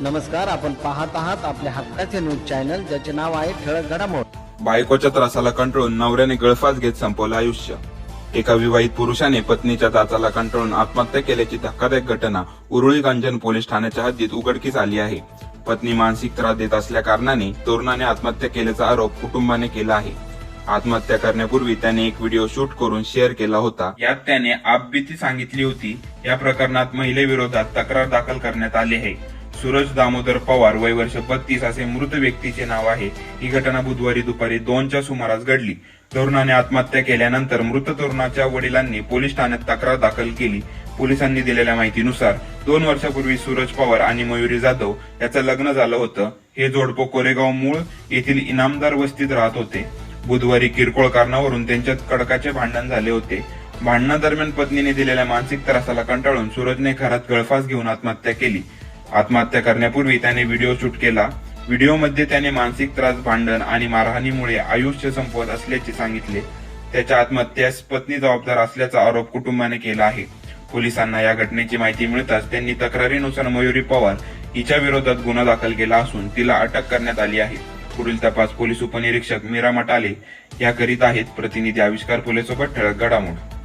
नमस्कार आपण पाहत आहात आपल्या हक्काचे न्यूज चॅनल ज्याचे नाव आहे ठळक घडामोड. बायकोच्या त्रासाला कंटाळून नवऱ्याने गळफास घेत संपवलं आयुष्य. एका विवाहित पुरुषाने पत्नीच्या त्रासाला कंटाळून आत्महत्या केल्याची धक्कादायक घटना उरुळी गंजन पोलीस ठाण्याच्या हद्दीत उघडकीस आली आहे. पत्नी मानसिक त्रास देत असल्या कारणाने तरुणाने आत्महत्या केल्याचा आरोप कुटुंबाने केला आहे. आत्महत्या करण्यापूर्वी त्याने एक व्हिडिओ शूट करून शेअर केला होता. यात त्याने आपबीती सांगितली होती या प्रकरणात महिलेविरोधात तक्रार दाखल करण्यात आली आहे. सूरज दामोदर पवार वय वर्ष बत्तीस असे मृत व्यक्तीचे नाव आहे. ही घटना बुधवारी दुपारी दोनच्या सुमारास घडली. तरुणाने आत्महत्या केल्यानंतर मृत तरुणाच्या वडिलांनी पोलीस ठाण्यात तक्रार दाखल केली. पोलिसांनी दिलेल्या माहितीनुसार दोन वर्षापूर्वी सूरज पवार आणि मयुरी जाधव याचं लग्न झालं होतं. हे जोडपं कोरेगाव मूळ येथील इनामदार वस्तीत राहत होते. बुधवारी किरकोळ कारणावरून त्यांच्यात कडकाचे भांडण झाले होते. भांडणादरम्यान पत्नीने दिलेल्या मानसिक त्रासाला कंटाळून सूरजने घरात गळफास घेऊन आत्महत्या केली. आत्महत्या करण्यापूर्वी त्याने व्हिडिओ शूट केला. व्हिडिओमध्ये त्याने मानसिक त्रास भांडण आणि मारहाणीमुळे आयुष्य संपवत असल्याचे सांगितले. त्याच्या आत्महत्यास पत्नी जबाबदार असल्याचा आरोप कुटुंबाने केला आहे. पोलिसांना या घटनेची माहिती मिळताच त्यांनी तक्रारीनुसार मयुरी पवार हिच्या विरोधात गुन्हा दाखल केला असून तिला अटक करण्यात आली आहे. पुढील तपास पोलीस उपनिरीक्षक मीरा मटाले या करीत आहेत. प्रतिनिधी आविष्कार पोलिसोबत ठळक घडामोड.